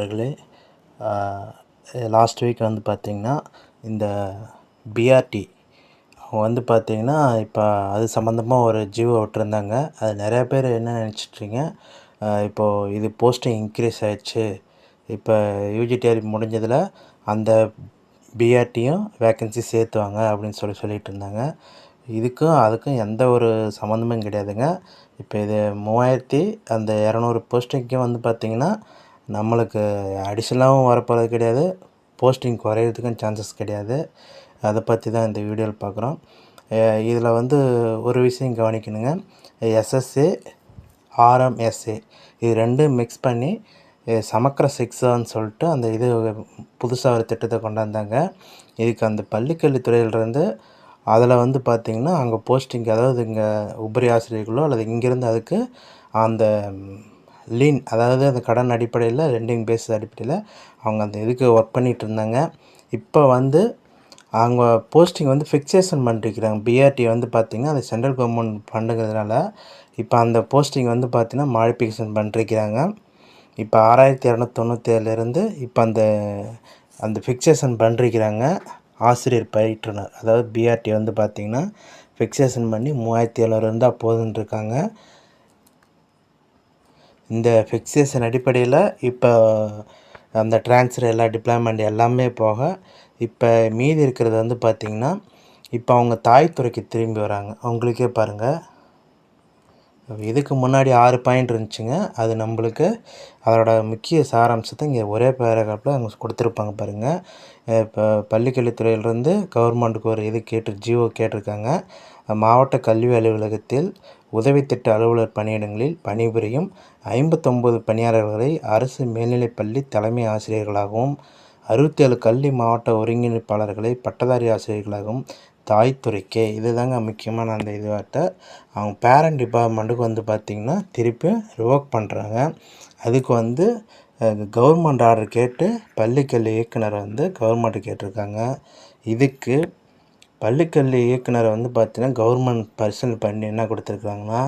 அவர்களே last week வந்து பார்த்திங்கன்னா இந்த பிஆர்டி அவங்க வந்து பார்த்திங்கன்னா இப்போ அது சம்மந்தமாக ஒரு ஜீவோ விட்டுருந்தாங்க. அது நிறையா பேர் என்ன நினச்சிட்ருங்க இப்போது இது போஸ்டிங் இன்க்ரீஸ் ஆயிடுச்சு. இப்போ யூஜிடிஆர் முடிஞ்சதில் அந்த பிஆர்டியும் வேக்கன்சி சேர்த்துவாங்க அப்படின்னு சொல்லி சொல்லிகிட்டு இருந்தாங்க. இதுக்கும் அதுக்கும் எந்த ஒரு சம்மந்தமும் கிடையாதுங்க. இப்போ இது மூவாயிரத்தி அந்த இரநூறு போஸ்டிங்க்கும் வந்து பார்த்திங்கன்னா நம்மளுக்கு அடிஷ்னலாகவும் வரப்போகிறது கிடையாது. போஸ்டிங் குறையிறதுக்கும் சான்சஸ் கிடையாது. அதை பற்றி தான் இந்த வீடியோவில் பார்க்குறோம் இதில் வந்து ஒரு விஷயம் கவனிக்கணுங்க. எஸ்எஸ்ஏ ஆர்எம்எஸ்ஏ இது ரெண்டும் மிக்ஸ் பண்ணி சமக்கர சிக்ஸான்னு சொல்லிட்டு அந்த இது புதுசாக ஒரு திட்டத்தை கொண்டாந்தாங்க. இதுக்கு அந்த பள்ளிக்கல்வித்துறையிலிருந்து அதில் வந்து பார்த்திங்கன்னா அங்கே போஸ்டிங் அதாவது இங்கே உபரி ஆசிரியர்களோ அல்லது இங்கேருந்து அதுக்கு அந்த லீன் அதாவது அந்த கடன் அடிப்படையில் ரெண்டிங் பேஸ் அடிப்படையில் அவங்க அந்த இதுக்கு ஒர்க் பண்ணிகிட்டு இருந்தாங்க. இப்போ வந்து அவங்க போஸ்டிங் வந்து ஃபிக்சேஷன் பண்ணிருக்கிறாங்க பிஆர்டி வந்து பார்த்திங்கன்னா அது சென்ட்ரல் கவர்மெண்ட் ஃபண்டுங்கிறதுனால இப்போ அந்த போஸ்டிங் வந்து பார்த்திங்கன்னா மாடிஃபிகேஷன் பண்ணிருக்கிறாங்க இப்போ ஆறாயிரத்தி இரநூத்தொண்ணூற்றேழுலேருந்து இப்போ அந்த அந்த ஃபிக்சேஷன் பண்ணிருக்கிறாங்க ஆசிரியர் பயிற்றுனர் அதாவது பிஆர்டி வந்து பார்த்திங்கன்னா ஃபிக்சேஷன் பண்ணி மூவாயிரத்தி எழுநூறு இருந்தால் போதுன்னு இருக்காங்க. இந்த ஃபிக்சேஷன் அடிப்படையில் இப்போ அந்த ட்ரான்ஸ்ஃபர் எல்லா டிப்ளாய்மெண்ட் எல்லாமே போக இப்போ மீதி இருக்கிறது வந்து பார்த்திங்கன்னா இப்போ அவங்க தாய் துறைக்கு திரும்பி வராங்க. அவங்களுக்கே பாருங்கள் இதுக்கு முன்னாடி ஆறு பாயிண்ட் இருந்துச்சுங்க. அது நம்மளுக்கு அதோட முக்கிய சாராம்சத்தை இங்கே ஒரே பேராகிராஃபில் அவங்க கொடுத்துருப்பாங்க பாருங்கள் இப்போ பள்ளிக்கல்வித்துறையிலிருந்து கவர்மெண்ட்டுக்கு ஒரு இது கேட்டு ஜிஓ கேட்டிருக்காங்க. மாவட்ட கல்வி அலுவலகத்தில் உதவித்திட்ட அலுவலர் பணியிடங்களில் பணிபுரியும் ஐம்பத்தொம்பது பணியாளர்களை அரசு மேல்நிலைப்பள்ளி தலைமை ஆசிரியர்களாகவும் அறுபத்தி ஏழு கல்வி மாவட்ட ஒருங்கிணைப்பாளர்களை பட்டதாரி ஆசிரியர்களாகவும் தாய்த்துறைக்கே. இது தாங்க முக்கியமான அந்த இதுவாட்ட. அவங்க பேரண்ட் டிபார்ட்மெண்ட்டுக்கு வந்து பார்த்திங்கன்னா திருப்பி ரிவோக் பண்ணுறாங்க அதுக்கு வந்து கவர்மெண்ட் ஆர்டர் கேட்டு பள்ளிக்கல்வி இயக்குனர் வந்து கவர்மெண்ட்டு கேட்டிருக்காங்க. இதுக்கு பள்ளிக்கல்வி இயக்குனர் வந்து பார்த்திங்கன்னா கவர்மெண்ட் பர்சனல் பண்ணி என்ன கொடுத்துருக்குறாங்கன்னா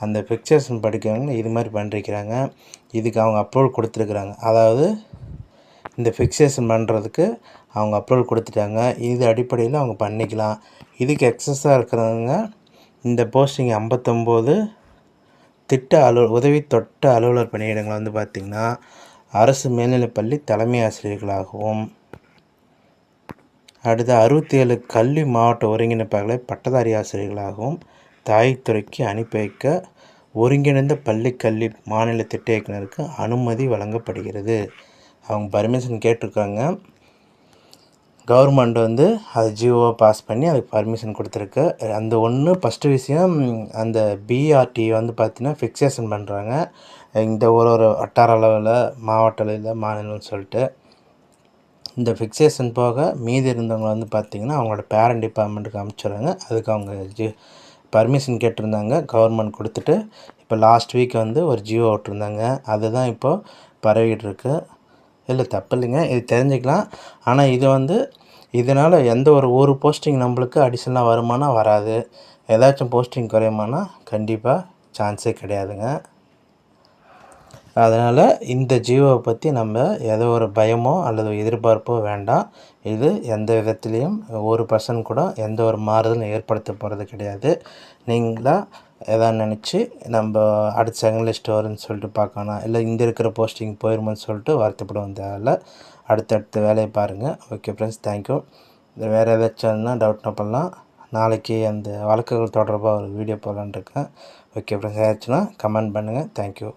அந்த பிக்சர்ஸ் படிக்கிறவங்க இது மாதிரி பண்ணிருக்கிறாங்க. இதுக்கு அவங்க அப்ரூவல் கொடுத்துருக்குறாங்க. அதாவது இந்த ஃபிக்ஸேஷன் பண்ணுறதுக்கு அவங்க அப்ரூவல் கொடுத்துட்டாங்க. இது அடிப்படையில் அவங்க பண்ணிக்கலாம். இதுக்கு எக்ஸஸாக இருக்கிறவங்க இந்த போஸ்டிங் ஐம்பத்தொம்போது திட்ட அலுவல் உதவி தொட்ட அலுவலர் பணியிடங்கள் வந்து பார்த்திங்கன்னா அரசு மேல்நிலைப்பள்ளி தலைமை ஆசிரியர்களாகவும் அடுத்த அறுபத்தி ஏழு கல்வி மாவட்ட ஒருங்கிணைப்பாளர்களை பட்டதாரி ஆசிரியர்களாகவும் தாய்த்துறைக்கு அனுப்பி வைக்க ஒருங்கிணைந்த பள்ளி கல்வி மாநில திட்ட இயக்குனருக்கு அனுமதி வழங்கப்படுகிறது. அவங்க பர்மிஷன் கேட்டிருக்காங்க. கவர்மெண்ட் வந்து அது ஜியோவாக பாஸ் பண்ணி அதுக்கு பர்மிஷன் கொடுத்துருக்கு. அந்த ஒன்று ஃபஸ்ட்டு விஷயம் அந்த பிஆர்டி வந்து பார்த்திங்கன்னா ஃபிக்சேஷன் பண்ணுறாங்க இந்த ஒரு ஒரு வட்டார அளவில் மாவட்ட அளவில் மாநிலம்னு சொல்லிட்டு. இந்த ஃபிக்சேஷன் போக மீதி இருந்தவங்க வந்து பார்த்திங்கன்னா அவங்களோட பேரண்ட் டிபார்ட்மெண்ட்டுக்கு அனுப்பிச்சிடுறாங்க அதுக்கு அவங்க ஜி பர்மிஷன் கேட்டிருந்தாங்க. கவர்மெண்ட் கொடுத்துட்டு இப்போ லாஸ்ட் வீக் வந்து ஒரு ஜியோ விட்டுருந்தாங்க. அதுதான் இப்போது பரவிட்டு இல்லை தப்பு இல்லைங்க இது தெரிஞ்சுக்கலாம். ஆனால் இது வந்து இதனால் எந்த ஒரு ஒரு போஸ்டிங் நம்மளுக்கு அடிஷ்னலாக வருமானம் வராது. ஏதாச்சும் போஸ்டிங் குறையுமானா கண்டிப்பாக சான்ஸே கிடையாதுங்க. அதனால் இந்த ஜீவோவை பற்றி நம்ம எதோ ஒரு பயமோ அல்லது எதிர்பார்ப்போ வேண்டாம். இது எந்த விதத்துலேயும் ஒரு பர்சன் கூட எந்த ஒரு மாறுதலும் ஏற்படுத்த போகிறது கிடையாது. நீங்களாக எதாவது நினச்சி நம்ம அடுத்த செகண்ட் லிஸ்ட் வரும்னு சொல்லிட்டு பார்க்கணும் இல்லை இங்கே இருக்கிற போஸ்டிங் போயிருமோன்னு சொல்லிட்டு வருத்தப்படும் தேவையில்ல அடுத்தடுத்த வேலையை பாருங்கள் ஓகே ஃப்ரெண்ட்ஸ் தேங்க்யூ வேறு ஏதாச்சும் டவுட்னா பண்ணலாம். நாளைக்கு அந்த வழக்குகள் தொடர்பாக ஒரு வீடியோ போடலான் இருக்கேன். ஓகே ஃப்ரெண்ட்ஸ் ஏதாச்சுன்னா கமெண்ட் பண்ணுங்கள் தேங்க்யூ